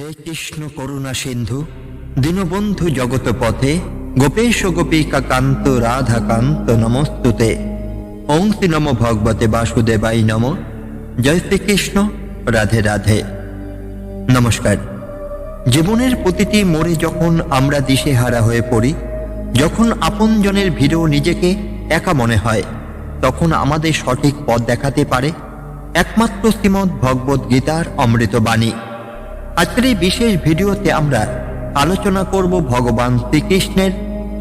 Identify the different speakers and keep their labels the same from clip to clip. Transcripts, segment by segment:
Speaker 1: হে কৃষ্ণ করুণা সিন্ধু, দীনবন্ধু জগত পথে গোপেশ গোপিকা কান্ত রাধা কান্ত নমস্তুতে। ওং নম ভগবতে বাসুদেবাই নম। জয় শ্রীকৃষ্ণ, রাধে রাধে। নমস্কার। জীবনের প্রতিটি মোড়ে যখন আমরা দিশেহারা হয়ে পড়ি, যখন আপনজনের ভিড়েও নিজেকে একা মনে হয়, তখন আমাদের সঠিক পথ দেখাতে পারে একমাত্র শ্রীমৎ ভগবত গীতার অমৃত বাণী। আজকের এই বিশেষ ভিডিওতে আমরা আলোচনা করব ভগবান শ্রীকৃষ্ণের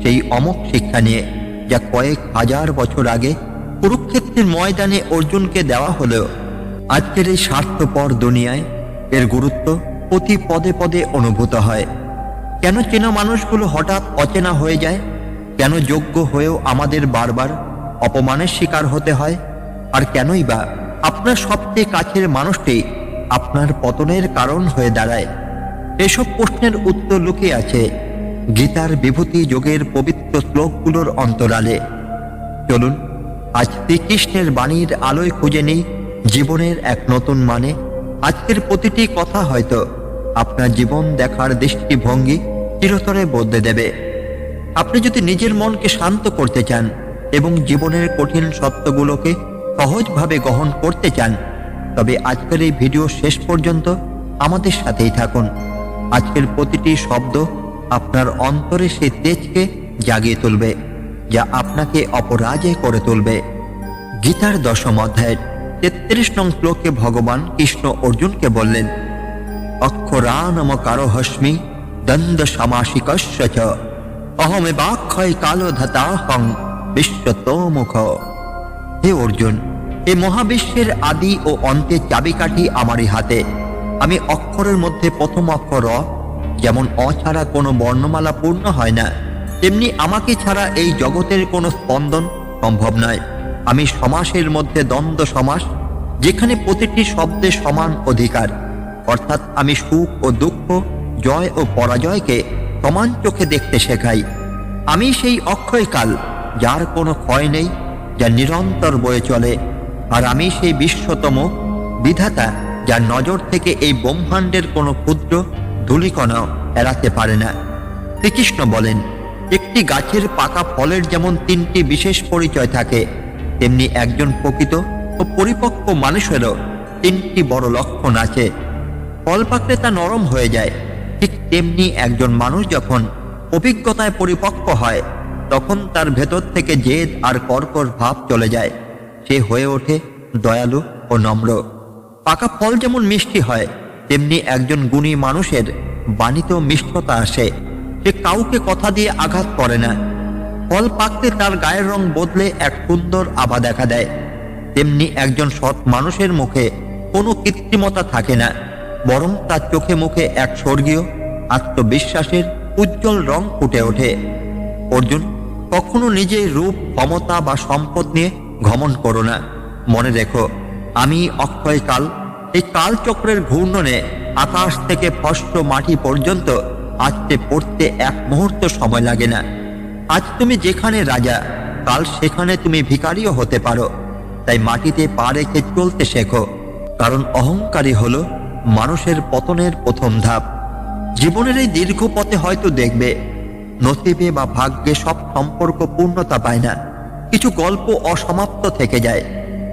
Speaker 1: সেই অমোক শিক্ষা নিয়ে, যা কয়েক হাজার বছর আগে কুরুক্ষেত্রের ময়দানে অর্জুনকে দেওয়া হলেও আজকের এই স্বার্থপর দুনিয়ায় এর গুরুত্ব প্রতি পদে পদে অনুভূত হয়। কেন চেনা মানুষগুলো হঠাৎ অচেনা হয়ে যায়? কেন যোগ্য হয়েও আমাদের বারবার অপমানের শিকার হতে হয়? আর কেনই বা আপনার সবচেয়ে কাছের মানুষটি আপনার পতনের কারণ হয়ে দাঁড়ায়। এসব প্রশ্নের উত্তর লুকিয়ে আছে গীতার বিভূতি যোগের পবিত্র শ্লোকগুলোর অন্তরালে। চলুন, আজ শ্রীকৃষ্ণের বাণীর আলোয় খুঁজে নিই জীবনের এক নতুন মানে। আজকের প্রতিটি কথা হয়তো আপনার জীবন দেখার দৃষ্টিভঙ্গি চিরতরে বদলে দেবে। আপনি যদি নিজের মনকে শান্ত করতে চান এবং জীবনের কঠিন সত্যগুলোকে সহজভাবে গ্রহণ করতে চান তবে আজকের এই ভিডিও শেষ পর্যন্ত আমাদের সাথেই থাকুন। আজকের প্রতিটি শব্দ আপনার অন্তরে সেই তেজকে জাগিয়ে তুলবে, যা আপনাকে অপরাজে করে তুলবে। গীতার দশম অধ্যায়ের তেত্রিশ নং শ্লোকে ভগবান কৃষ্ণ অর্জুনকে বললেন অক্ষরানম কারও হস্মি দন্দ সমাসিকস্য অহমে বাক্ষয় কালো ধাতাহং বিশ্বতোমুখ হে অর্জুন এই মহাবিশ্বের আদি ও অন্তের চাবিকাঠি আমারই হাতে। আমি অক্ষরের মধ্যে প্রথম অক্ষর অ, যেমন অ ছাড়া কোনো বর্ণমালা পূর্ণ হয় না তেমনি আমাকে ছাড়া এই জগতের কোনো স্পন্দন সম্ভব নয়। আমি সমাসের মধ্যে দ্বন্দ্ব সমাস যেখানে প্রতিটি শব্দের সমান অধিকার। অর্থাৎ আমি সুখ ও দুঃখ জয় ও পরাজয়কে সমান চোখে দেখতে শেখাই। আমি সেই অক্ষয়কাল যার কোনো ক্ষয় নেই যা নিরন্তর বয়ে চলে। আর আমি সেই বিশ্বতম বিধাতা যার নজর থেকে এই ব্রহ্মাণ্ডের কোনো ক্ষুদ্র ধূলিকণাও এড়াতে পারে না। শ্রীকৃষ্ণ বলেন, একটি গাছের পাকা ফলের যেমন তিনটি বিশেষ পরিচয় থাকে, তেমনি একজন প্রকৃত ও পরিপক্ক মানুষেরও তিনটি বড় লক্ষণ আছে। ফল পাকলে তা নরম হয়ে যায়। ঠিক তেমনি একজন মানুষ যখন অভিজ্ঞতায় পরিপক্ক হয়, তখন তার ভেতর থেকে জেদ আর কর্কর ভাব চলে যায়। সে হয়ে ওঠে দয়ালু ও নম্র। পাকা ফল যেমন মিষ্টি হয়, তেমনি একজন গুণী মানুষের বাণীতেও মিষ্টতা আসে। সে কাউকে কথা দিয়ে আঘাত করে না। ফল পাকতে তার গায়ের রং বদলে এক সুন্দর আভা দেখা দেয়। তেমনি একজন সৎ মানুষের মুখে কোনো কৃত্রিমতা থাকে না, বরং তার চোখে মুখে এক স্বর্গীয় আত্মবিশ্বাসের উজ্জ্বল রং ফুটে ওঠে। অর্জুন কখনো নিজের রূপ, ক্ষমতা বা সম্পদ নিয়ে ঘমন করো না। মনে রেখো, আমি অক্ষয় কাল এই কালচক্রের ঘূর্ণনে আকাশ থেকে ফস্ট মাটি পর্যন্ত আজকে পড়তে এক মুহূর্ত সময় লাগে না। আজ তুমি যেখানে রাজা, কাল সেখানে তুমি ভিখারিও হতে পারো। তাই মাটিতে পা রেখে চলতে শেখো, কারণ অহংকারী হল মানুষের পতনের প্রথম ধাপ। জীবনের এই দীর্ঘ পথে হয়তো দেখবে, নসিবে বা ভাগ্যে সব সম্পর্ক পূর্ণতা পায় না। কিছু গল্প অসমাপ্ত থেকে যায়।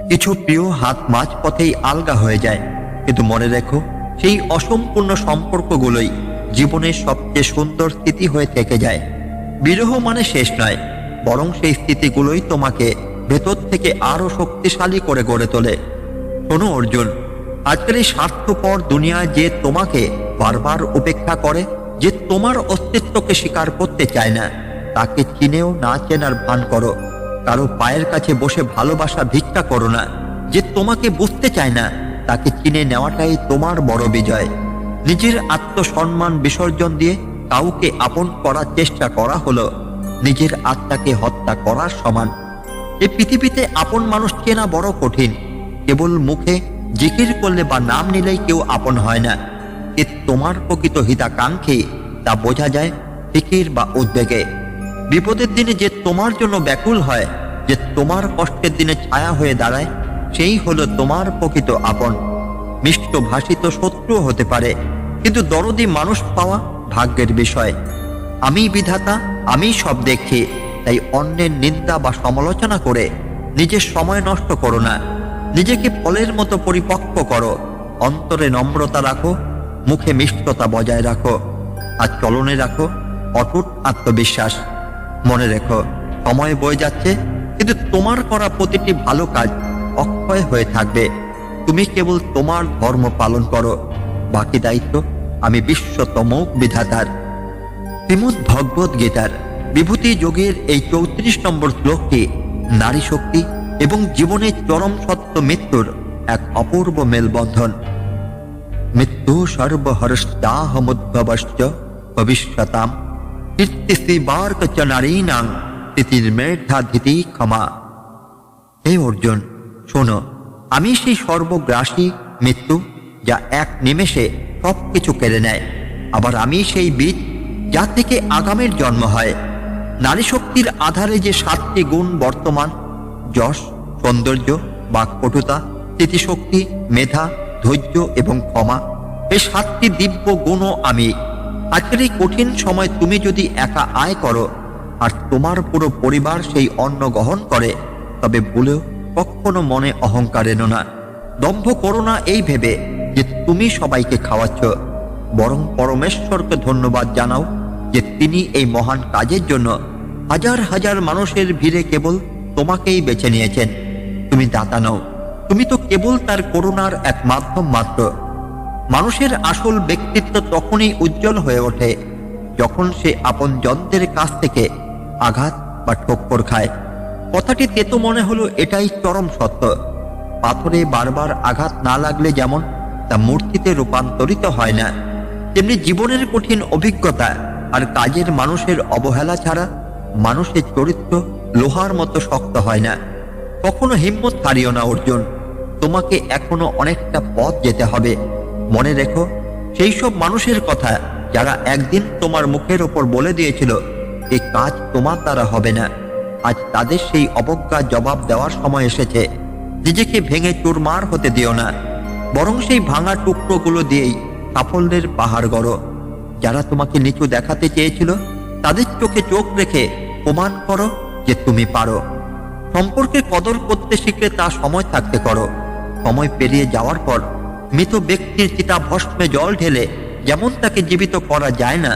Speaker 1: কিছু প্রিয় হাত মাঝ পথেই আলগা হয়ে যায়। কিন্তু মনে রেখো, সেই অসম্পূর্ণ সম্পর্কগুলোই জীবনের সবচেয়ে সুন্দর স্থিতি হয়ে থেকে যায়। বিরহ মানে শেষ নয়, বরং সেই স্থিতিগুলোই তোমাকে ভেতর থেকে আরও শক্তিশালী করে গড়ে তোলে। শোনো অর্জুন আজকের এই স্বার্থপর দুনিয়া যে তোমাকে বারবার উপেক্ষা করে, যে তোমার অস্তিত্বকে স্বীকার করতে চায় না, তাকে চিনেও না চেনার ভান করো। কারও পায়ের কাছে বসে ভালোবাসা ভিক্ষা করো না, যে তোমাকে বুঝতে চায় না, তাকে চিনে নেওয়াটাই তোমার বড় বিজয়। নিজের আত্মসম্মান বিসর্জন দিয়ে কাউকে আপন করার চেষ্টা করা হলো। নিজের আত্মাকে হত্যা করার সমান। এই পৃথিবীতে আপন মানুষ চেনা বড় কঠিন। কেবল মুখে জিকির করলে বা নাম নিলেই কেউ আপন হয় না। এ তোমার প্রকৃত হিতাকাঙ্ক্ষী, তা বোঝা যায় ফিকির বা উদ্বেগে। বিপদের দিনে যে তোমার জন্য ব্যাকুল হয়, যে তোমার কষ্টের দিনে ছায়া হয়ে দাঁড়ায়, সেই হলো তোমার প্রকৃত আপন। মিষ্ট ভাষিত শত্রু হতে পারে, কিন্তু দরদি মানুষ পাওয়া ভাগ্যের বিষয়। আমি বিধাতা, আমি সব দেখি, তাই অন্যের নিন্দা বা সমালোচনা করে নিজের সময় নষ্ট করো না। নিজেকে ফলের মতো পরিপক্ক করো, অন্তরে নম্রতা রাখো, মুখে মিষ্টতা বজায় রাখো, আর চলনে রাখো অটুট আত্মবিশ্বাস। মনে রেখো, সময় বয়ে যাচ্ছে, কিন্তু তোমার করা প্রতিটি ভালো কাজ অক্ষয় হয়ে থাকবে। তুমি কেবল তোমার ধর্ম পালন করো, বাকি দায়িত্ব আমি বিশ্বতম বিধাতার। শ্রীমদ ভগবত গীতার বিভূতি যোগের এই চৌত্রিশ নম্বর শ্লোকটি নারী শক্তি এবং জীবনের চরম সত্য মৃত্যুর এক অপূর্ব মেলবন্ধন। মৃত্যু সর্বহর্ষাহমুদ্ভবশ্চ ভবিষ্যতাম। কীর্তিশ্রীবার্ক চ নারীনাং তিথির মেধাধিতি ক্ষমা হে অর্জুন, শোনো, আমি সেই সর্বগ্রাসী মৃত্যু যা এক নিমেষে সব কিছু কেড়ে নেয়। আবার আমি সেই বীজ যা থেকে আগামের জন্ম হয়। নারী শক্তির আধারে যে সাতটি গুণ বর্তমান, যশ, সৌন্দর্য, বাকপটুতা, স্মৃতিশক্তি, মেধা, ধৈর্য এবং ক্ষমা, এই সাতটি দিব্য গুণও আমি। আজকের এই কঠিন সময় তুমি যদি একা আয় করো, আর তোমার পুরো পরিবার সেই অন্ন গ্রহণ করে, তবে ভুলেও কখনো মনে অহংকার এনো না। দম্ভ করো না এই ভেবে যে তুমি সবাইকে খাওয়াচ্ছ, বরং পরমেশ্বরকে ধন্যবাদ জানাও যে তিনি এই মহান কাজের জন্য হাজার হাজার মানুষের ভিড়ে কেবল তোমাকেই বেছে নিয়েছেন। তুমি দাতা নও, তুমি তো কেবল তার করুণার এক মাধ্যম মাত্র। মানুষের আসল ব্যক্তিত্ব তখনই উজ্জ্বল হয়ে ওঠে যখন সে আপন যন্ত্রের কাছ থেকে আঘাত বা ঠক্কর খায়। কথাটি তেতো মনে হলো, এটাই চরম সত্য। পাথরে বারবার আঘাত না লাগলে যেমন তা মূর্তিতে রূপান্তরিত হয় না, তেমনি জীবনের কঠিন অভিজ্ঞতা আর কাজের মানুষের অবহেলা ছাড়া মানুষের চরিত্র লোহার মতো শক্ত হয় না। কখনো হিম্মত হারিও না অর্জুন, তোমাকে এখনও অনেকটা পথ যেতে হবে। মনে রেখো, সেই সব মানুষের কথা যারা একদিন তোমার মুখের ওপর বলে দিয়েছিল এই কাজ তোমার দ্বারা হবে না। আজ তাদের সেই অবজ্ঞা জবাব দেওয়ার সময় এসেছে। নিজেকে ভেঙে চুরমার হতে দিও না। বরং সেই ভাঙা টুকরোগুলো দিয়েই সাফল্যের পাহাড় গড়ো। যারা তোমাকে নিচু দেখাতে চেয়েছিল, তাদের চোখে চোখ রেখে প্রমাণ করো যে তুমি পারো। সম্পর্কে কদর করতে শিখলে তা সময় থাকতে করো। সময় পেরিয়ে যাওয়ার পর মৃত ব্যক্তির চিতা ভস্মে জল ঢেলে, যেমন তাকে জীবিত করা যায় না,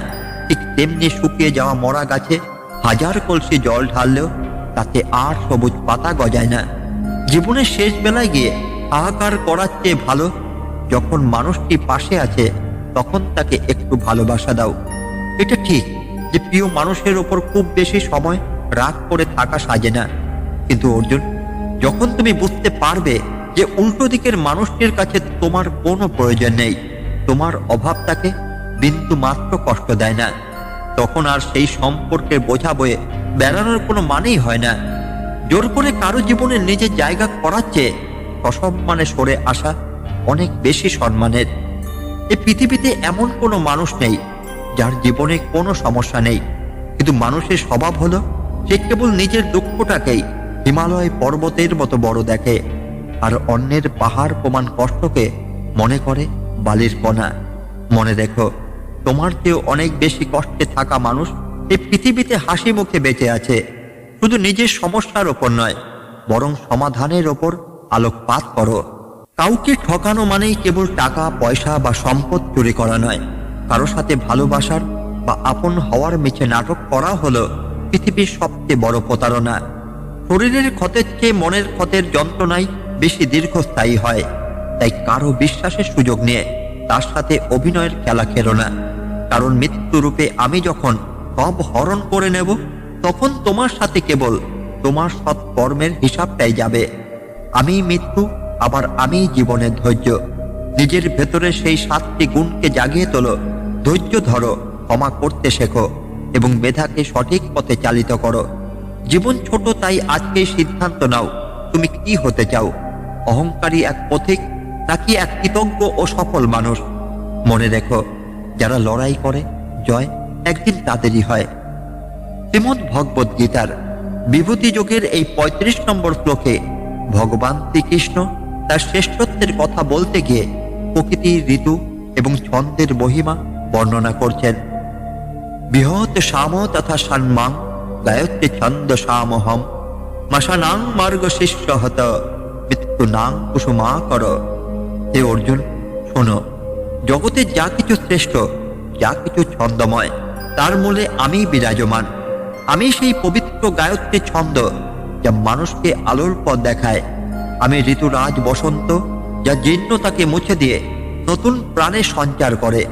Speaker 1: ঠিক তেমনি শুকিয়ে যাওয়া মরা গাছে হাজার কলসি জল ঢাললেও তাতে আর সবুজ পাতা গজায় না। জীবনের শেষ বেলায় গিয়ে হাহাকার করার চেয়ে ভালো যখন মানুষটি পাশে আছে, তখন তাকে একটু ভালোবাসা দাও। এটা ঠিক যে প্রিয় মানুষের ওপর খুব বেশি সময় রাগ করে থাকা সাজে না। কিন্তু অর্জুন, যখন তুমি বুঝতে পারবে যে উল্টো দিকের মানুষটির কাছে তোমার কোনো প্রয়োজন নেই। তোমার অভাব তাকে বিন্দু মাত্র কষ্ট দেয় না। তখন আর সেই সম্পর্কের বোঝা বয়ে বেড়ানোর কোনো মানেই হয় না। জোর করে কারও জীবনে নিজের জায়গা করার চেয়ে অসম্মানে সরে আসা অনেক বেশি সম্মানের। এই পৃথিবীতে এমন কোনো মানুষ নেই, যার জীবনে কোনো সমস্যা নেই। কিন্তু মানুষের স্বভাব হলো, সে কেবল নিজের দুঃখটাকেই হিমালয় পর্বতের মতো বড় দেখে। আর অন্যের পাহাড় প্রমাণ কষ্টকে মনে করে বালির কণা। মনে দেখো তোমার চেয়েও অনেক বেশি কষ্টে থাকা মানুষ এই পৃথিবীতে হাসি মুখে বেঁচে আছে। শুধু নিজের সমস্যার ওপর নয়, বরং সমাধানের ওপর আলোকপাত করো। কাউকে ঠকানো মানেই কেবল টাকা, পয়সা বা সম্পদ চুরি করা নয়। কারও সাথে ভালোবাসার বা আপন হওয়ার মিছে নাটক করা হলো পৃথিবীর সবচেয়ে বড় প্রতারণা। শরীরের ক্ষতের চেয়ে মনের ক্ষতের যন্ত্রণাই বেশি দীর্ঘস্থায়ী হয়, তাই কারও বিশ্বাসের সুযোগ নিয়ে তার সাথে অভিনয়ের খেলা খেলো না। কারণ মৃত্যুরূপে আমি যখন সব হরণ করে নেব, তখন তোমার সাথে কেবল তোমার সৎ কর্মের হিসাবটাই যাবে। আমি মৃত্যু, আবার আমি জীবনের ধৈর্য। নিজের ভেতরে সেই সাতটি গুণকে জাগিয়ে তোলো। ধৈর্য ধরো, ক্ষমা করতে শেখো, এবং মেধাকে সঠিক পথে চালিত করো। জীবন ছোট, তাই আজকে সিদ্ধান্ত নাও, তুমি কি হতে চাও। অহংকারী এক পথিক, নাকি এক কৃতজ্ঞ ও সফল মানুষ? মনে রেখো, যারা লড়াই করে, জয় একদিন তাদেরই হয়। শ্রীমদ ভগবত গীতার বিভূতি যোগের এই ৩৫ নম্বর শ্লোকে ভগবান শ্রীকৃষ্ণ তার শ্রেষ্ঠত্বের কথা বলতে গিয়ে প্রকৃতি, ঋতু এবং ছন্দের মহিমা বর্ণনা করছেন। বৃহৎ সাম তথা সম্মাং গায়ত্রী ছন্দ সামহম মাসানাং মার্গ শিষ্য হত। মৃত্যু নাং কুসুমা কর। হে অর্জুন, শোনো, জগতে যা কিছু শ্রেষ্ঠ, যা কিছু ছন্দময়, তার মূলে আমি বিরাজমান। আমি সেই পবিত্র গায়ত্রী ছন্দ যা মানুষকে আলোর পথ দেখায়। আমি ঋতুরাজ বসন্ত, যা জীর্ণতাকে মুছে দিয়ে নতুন প্রাণে সঞ্চার করে।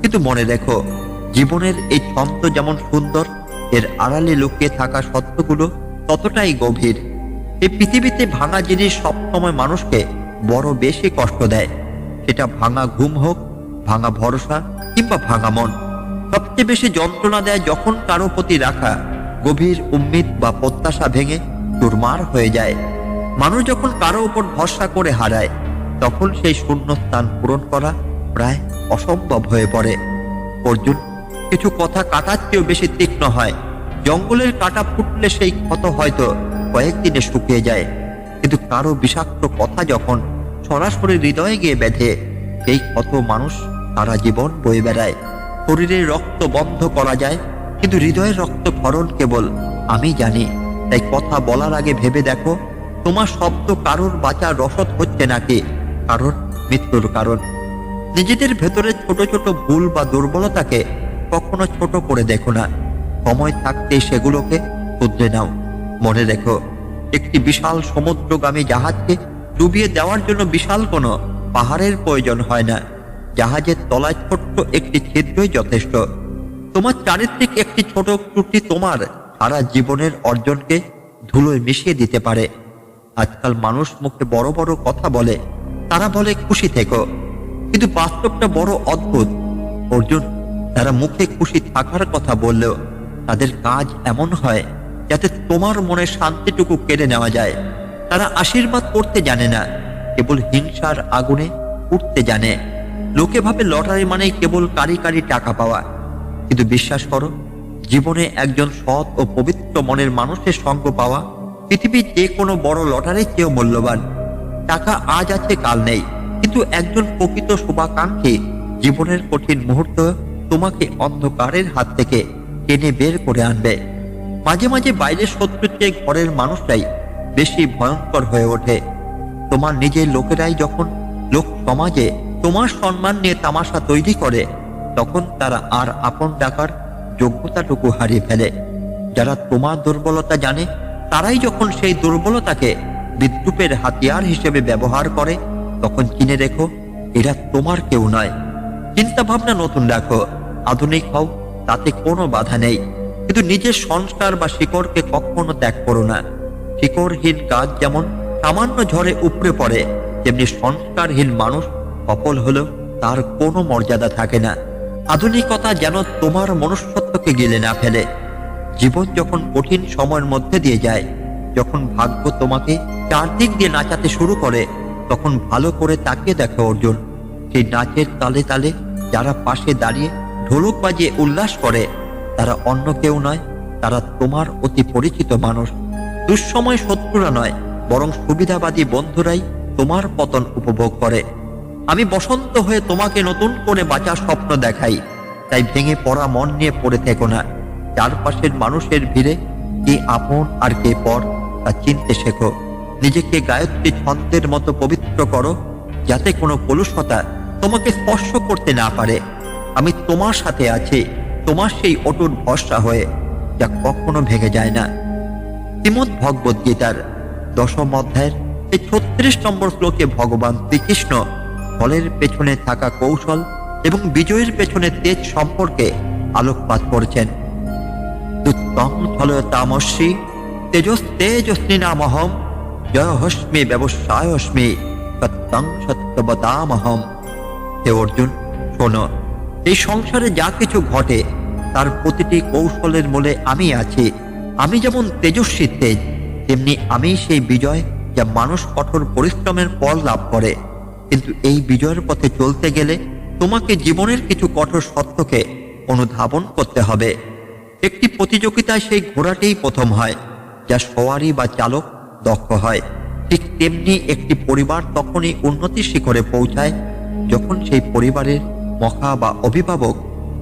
Speaker 1: কিন্তু মনে রেখো, জীবনের এই ছন্দ যেমন সুন্দর, এর আড়ালে লুকিয়ে থাকা সত্যগুলো ততটাই গভীর। এই পৃথিবীতে ভাঙা জিনিস সবসময় মানুষকে বড় বেশি কষ্ট দেয়। সেটা ভাঙা ঘুম হোক, ভাঙা ভরসা কিংবা ভাঙা মন। সবচেয়ে বেশি যন্ত্রণা দেয় যখন কারও প্রতি রাখা গভীর উম্মিদ বা প্রত্যাশা ভেঙে চুরমার হয়ে যায়। মানুষ যখন কারও উপর ভরসা করে হারায়, তখন সেই শূন্য স্থান পূরণ করা প্রায় অসম্ভব হয়ে পড়ে। অর্জুন, কিছু কথা কাটার চেয়েও বেশি তীক্ষ্ণ হয়। জঙ্গলের কাটা ফুটলে সেই ক্ষত হয়তো কয়েকদিনে শুকিয়ে যায়। কিন্তু কারও বিষাক্ত কথা যখন সরাসরি হৃদয়ে গিয়ে বেঁধে, সেই ক্ষত মানুষ সারা জীবন বয়ে বেড়ায়। শরীরের রক্ত বন্ধ করা যায়, কিন্তু হৃদয়ের রক্ত ক্ষরণ কেবল আমি জানি। তাই কথা বলার আগে ভেবে দেখো, তোমার শব্দ কারোর বাঁচার রসদ হচ্ছে নাকি? কারণ মৃত্যুর কারণ। নিজেদের ভেতরে ছোট ছোট ভুল বা দুর্বলতাকে কখনো ছোট করে দেখো না। সময় থাকতে সেগুলোকে শুধরে নাও। মনে রেখো, একটি বিশাল সমুদ্রগামী জাহাজকে ডুবিয়ে দেওয়ার জন্য বিশাল কোনো পাহাড়ের প্রয়োজন হয় না। জাহাজের তলায় ছোট্ট একটি ছিদ্রই যথেষ্ট। তোমার চারিত্রিক একটি ছোট ত্রুটি তোমার সারা জীবনের অর্জনকে ধুলোয় মিশিয়ে দিতে পারে। আজকাল মানুষ মুখে বড় বড় কথা বলে, তারা বলে, খুশি থেকো। কিন্তু বাস্তবটা বড় অদ্ভুত। অর্জুন, তারা মুখে খুশি থাকার কথা বললেও তাদের কাজ এমন হয় যাতে তোমার মনে শান্তিটুকু কেড়ে নেওয়া যায়। তারা আশীর্বাদ করতে জানে না, কেবল হিংসার আগুনে উঠতে জানে। লোকে ভাবে লটারি মানে কেবল কারি কারি টাকা পাওয়া। কিন্তু বিশ্বাস করো, জীবনে একজন সৎ ও পবিত্র মনের মানুষের সঙ্গ পাওয়া পৃথিবীর যে কোনো বড় লটারির চেয়েও মূল্যবান। টাকা আজ আছে, কাল নেই। কিন্তু একজন প্রকৃত শুভাকাঙ্ক্ষী জীবনের কঠিন মুহূর্ত তোমাকে অন্ধকারের হাত থেকে টেনে বের করে আনবে। মাঝে মাঝে বাইরের শত্রুর চেয়ে ঘরের মানুষরাই বেশি ভয়ঙ্কর হয়ে ওঠে। তোমার নিজের লোকেরাই যখন লোক সমাজে তোমার সম্মান নিয়ে তামাশা তৈরি করে, তখন তারা আর আপন ডাকার যোগ্যতাটুকু হারিয়ে ফেলে। যারা তোমার দুর্বলতা জানে, তারাই যখন সেই দুর্বলতাকে বিদ্রুপের হাতিয়ার হিসেবে ব্যবহার করে, তখন চিনে রেখো, এরা তোমার কেউ নয়। চিন্তা ভাবনা নতুন রাখো। আধুনিক হও, তাতে কোনো বাধা নেই। কিন্তু নিজের সংস্কার বা শিকড়কে কখনো ত্যাগ করো না। শিকড়হীন গাছ যেমন সামান্য ঝড়ে উপড়ে পড়ে, তেমনি সংস্কারহীন মানুষ সফল হলেও তার কোনো মর্যাদা থাকে না। আধুনিকতা যেন তোমার মনুষ্যত্বকে গিলে না ফেলে। জীবন যখন কঠিন সময়ের মধ্যে দিয়ে যায়, যখন ভাগ্য তোমাকে চারদিক দিয়ে নাচাতে শুরু করে, তখন ভালো করে তাকিয়ে দেখো অর্জুন। সেই নাচের তালে তালে যারা পাশে দাঁড়িয়ে ঢোলক বাজিয়ে উল্লাস করে তারা অন্য কেউ নয়, তারা তোমার অতি পরিচিত মানুষ। দুঃসময় শত্রুরা নয়, বরং সুবিধাবাদী বন্ধুরাই তোমার পতন উপভোগ করে। আমি বসন্ত হয়ে তোমাকে নতুন করে বাঁচার স্বপ্ন দেখাই। তাই ভেঙে পড়া মন নিয়ে পড়ে থেকো না। চারপাশের মানুষের ভিড়ে কে আপন আর কে পর তা চিনতে শেখো। নিজেকে গায়ত্রী ছন্দের মতো পবিত্র করো, যাতে কোনো কলুষতা তোমাকে স্পর্শ করতে না পারে। আমি তোমার সাথে আছি। তোমার সেই অটুট ভরসা হয়ে যা কখনো ভেঙে যায় না। শ্রীমদ ভগবত গীতার দশম অধ্যায়ের এই ছত্রিশ নম্বর শ্লোকে ভগবান শ্রীকৃষ্ণ ফলের পেছনে থাকা কৌশল এবং বিজয়ের পেছনে তেজ সম্পর্কে আলোকপাত করেছেন। দুত্তম ফল তামস্বী তেজস নামহম জয় হস্মি ব্যবসায়স্মি, সত্যং সত্যবতামহম। হে অর্জুন, শোনো। এই সংসারে যা কিছু ঘটে, তার প্রতিটি কৌশলের মূলে আমি আছি। আমি যেমন তেজস্বী তেজ, তেমনি আমি সেই বিজয় যা মানুষ কঠোর পরিশ্রমের ফল লাভ করে। কিন্তু এই বিজয়ের পথে চলতে গেলে তোমাকে জীবনের কিছু কঠোর সত্যকে অনুধাবন করতে হবে। একটি প্রতিযোগিতায় সেই ঘোড়াটাই প্রথম হয়, যা সওয়ারি বা চালক দক্ষ হয়। ঠিক তেমনি একটি পরিবার তখনই উন্নতির শিখরে পৌঁছায়, যখন সেই পরিবারের মখা বা অভিভাবক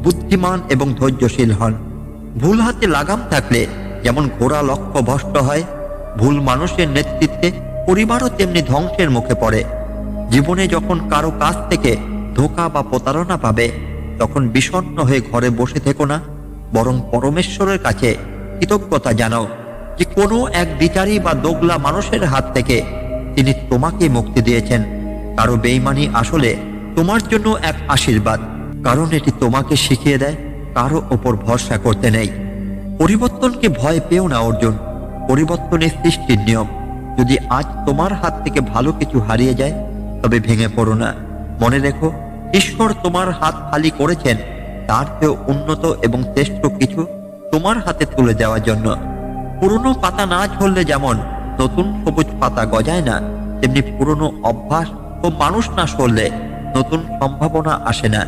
Speaker 1: বুদ্ধিমান এবং ধৈর্যশীল হন। ভুল হাতে লাগাম থাকলে যেমন ঘোড়া লক্ষ্য ভ্রষ্ট হয়, ভুল মানুষের নেতৃত্বে পরিবারও তেমনি ধ্বংসের মুখে পড়ে। জীবনে যখন কারও কাছ থেকে ধোকা বা প্রতারণা পাবে, তখন বিষণ্ণ হয়ে ঘরে বসে থেকো না, বরং পরমেশ্বরের কাছে কৃতজ্ঞতা জানাও যে কোনো এক বিচারী বা দোগলা মানুষের হাত থেকে তিনি তোমাকে মুক্তি দিয়েছেন। কারও বেইমানি আসলে তোমার জন্য এক আশীর্বাদ, কারণ এটি তোমাকে শিখিয়ে দেয়, কারও ওপর ভরসা করতে নেই। পরিবর্তনকে ভয় পেও না, অর্জুন। পরিবর্তনের সৃষ্টির নিয়ম। যদি আজ তোমার হাত থেকে ভালো কিছু হারিয়ে যায়, তবে ভেঙে পড়ো না। মনে রেখো, ঈশ্বর তোমার হাত খালি করেছেন, তার চেয়েও উন্নত এবং শ্রেষ্ঠ কিছু তোমার হাতে তুলে দেওয়ার জন্য। পুরনো পাতা না ঝরলে যেমন, নতুন সবুজ পাতা গজায় না, তেমনি পুরনো অভ্যাস ও মানুষ না সরলে নতুন সম্ভাবনা আসে না।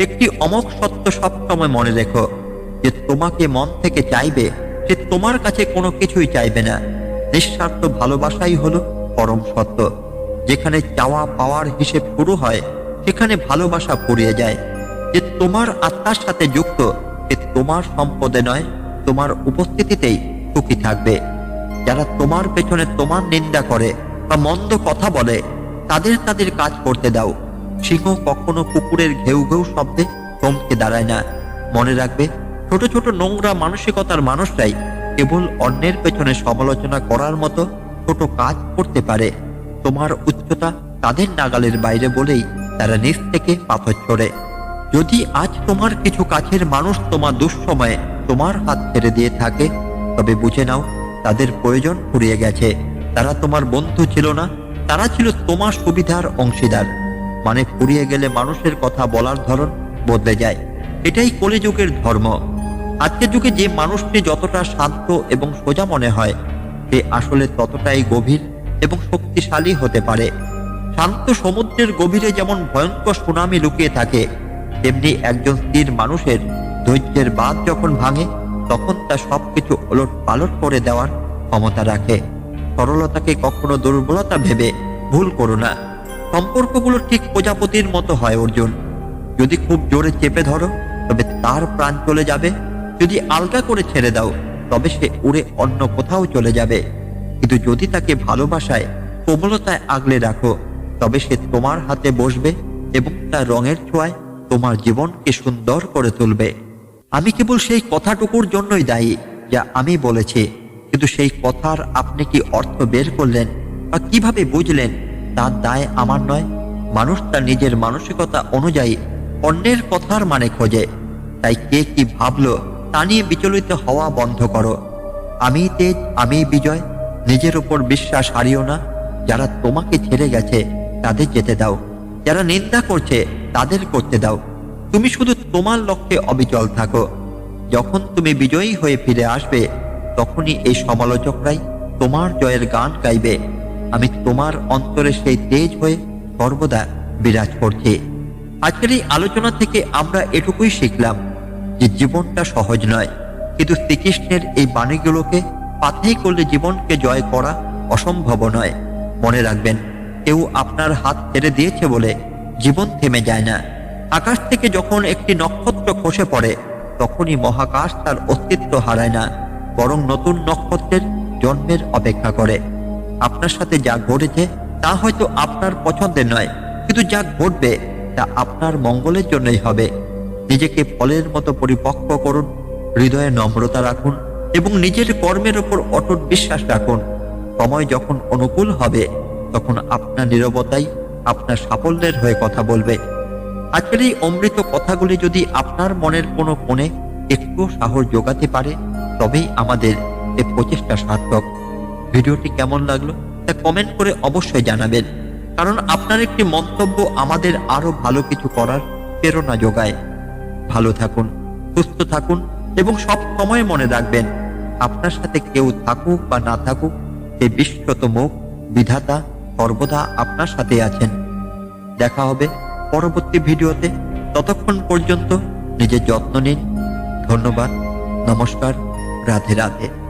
Speaker 1: একটি অমক সত্য সবসময় মনে রেখো যে তোমাকে মন থেকে চাইবে, সে তোমার কাছে কোনো কিছুই চাইবে না। নিঃস্বার্থ ভালোবাসাই হলো পরম সত্য। যেখানে চাওয়া পাওয়ার হিসেব শুরু হয়, সেখানে ভালোবাসা ফুরিয়ে যায়। যে তোমার আত্মার সাথে যুক্ত, সে তোমার সম্পদে নয়, তোমার উপস্থিতিতেই সুখী থাকবে। যারা তোমার পেছনে তোমার নিন্দা করে বা মন্দ কথা বলে, তাদের তাদের কাজ করতে দাও। সিংহ কখনো কুকুরের ঘেউ ঘেউ শব্দে থমকে দাঁড়ায় না। মনে রাখবে, ছোট ছোট নোংরা মানসিকতার মানুষরাই কেবল অন্যের পেছনে সমালোচনা করার মতো ছোট কাজ করতে পারে। তোমার উচ্চতা তাদের নাগালের বাইরে বলেই তারা নিচ থেকে পাথর ছড়ে। যদি আজ তোমার কিছু কাছের মানুষ তোমার দুঃসময়ে তোমার হাত ছেড়ে দিয়ে থাকে, তবে বুঝে নাও, তাদের প্রয়োজন ফুরিয়ে গেছে। তারা তোমার বন্ধু ছিল না, তারা ছিল তোমার সুবিধার অংশীদার। মানে ফুরিয়ে গেলে মানুষের কথা বলার ধরন বদলে যায়। এটাই কলিযুগের ধর্ম। আজকের যুগে যে মানুষটি যতটা শান্ত এবং সোজা মনে হয়, সে আসলে ততটাই গভীর এবং শক্তিশালী হতে পারে। শান্ত সমুদ্রের গভীরে যেমন ভয়ঙ্কর সুনামি লুকিয়ে থাকে, তেমনি একজন স্থির মানুষের ধৈর্যের বাঁধ যখন ভাঙে, তখন তা সবকিছু ওলট পালট করে দেওয়ার ক্ষমতা রাখে। সরলতাকে কখনো দুর্বলতা ভেবে ভুল করো না। সম্পর্কগুলো ঠিক প্রজাপতির মতো হয়, অর্জুন। যদি খুব জোরে চেপে ধরো, তবে তার প্রাণ চলে যাবে। যদি আলগা করে ছেড়ে দাও, তবে সে উড়ে অন্য কোথাও চলে যাবে। কিন্তু যদি তাকে ভালোবাসায়, কোমলতায় আগলে রাখো, তবে সে তোমার হাতে বসবে এবং তার রঙের ছোঁয়ায় তোমার জীবনকে সুন্দর করে তুলবে। আমি কেবল সেই কথাটুকুর জন্যই দায়ী, যা আমি বলেছি। কিন্তু সেই কথার আপনি কি অর্থ বের করলেন বা কীভাবে বুঝলেন? তার দায় আমার নয়। মানুষ তার নিজের মানসিকতা অনুযায়ী অন্যের কথার মানে খোঁজে। তাই কে কি ভাবলো তা নিয়ে বিচলিত হওয়া বন্ধ করো। আমি তেজ, আমি বিজয়, নিজের উপর বিশ্বাস হারিও না। যারা তোমাকে ছেড়ে গেছে, তাদের যেতে দাও। যারা নিন্দা করছে, তাদের করতে দাও। তুমি শুধু তোমার লক্ষ্যে অবিচল থাকো। যখন তুমি বিজয়ী হয়ে ফিরে আসবে, তখনই এই সমালোচকরাই তোমার জয়ের গান গাইবে। আমি তোমার অন্তরে সেই তেজ হয়ে সর্বদা বিরাজ করছি। আজকের এই আলোচনা থেকে আমরা এটুকুই শিখলাম যে জীবনটা সহজ নয়, কিন্তু শ্রীকৃষ্ণের এই বাণীগুলোকে পাথেই করলে জীবনকে জয় করা অসম্ভব নয়। মনে রাখবেন, কেউ আপনার হাত ছেড়ে দিয়েছে বলে জীবন থেমে যায় না। আকাশ থেকে যখন একটি নক্ষত্র খসে পড়ে, তখনই মহাকাশ তার অস্তিত্ব হারায় না, বরং নতুন নক্ষত্রের জন্মের অপেক্ষা করে। আপনার সাথে যা ঘটেছে, তা হয়তো আপনার পছন্দের নয়। কিন্তু যা ঘটবে, তা আপনার মঙ্গলের জন্যই হবে। নিজেকে ফলের মতো পরিপক্ক করুন, হৃদয়ে নম্রতা রাখুন এবং নিজের কর্মের ওপর অটুট বিশ্বাস রাখুন। সময় যখন অনুকূল হবে, তখন আপনার নীরবতাই আপনার সাফল্যের হয়ে কথা বলবে। আজকের এই অমৃত কথাগুলি যদি আপনার মনের কোনো কোণে একটু সাহস যোগাতে পারে, তবেই আমাদের এ প্রচেষ্টা সার্থক। ভিডিওটি কেমন লাগল তা কমেন্ট করে অবশ্যই জানাবেন। কারণ আপনার একটি মন্তব্য আমাদের আরও ভালো কিছু করার প্রেরণা যোগায়। ভালো থাকুন, সুস্থ থাকুন এবং সব সময় মনে রাখবেন, আপনার সাথে কেউ থাকুক বা না থাকুক এই বিশ্বত মুখ বিধাতা, সর্বদা আপনার সাথে আছেন। দেখা হবে পরবর্তী ভিডিওতে। ততক্ষণ পর্যন্ত নিজের যত্ন নিন। ধন্যবাদ, নমস্কার, রাধে রাধে।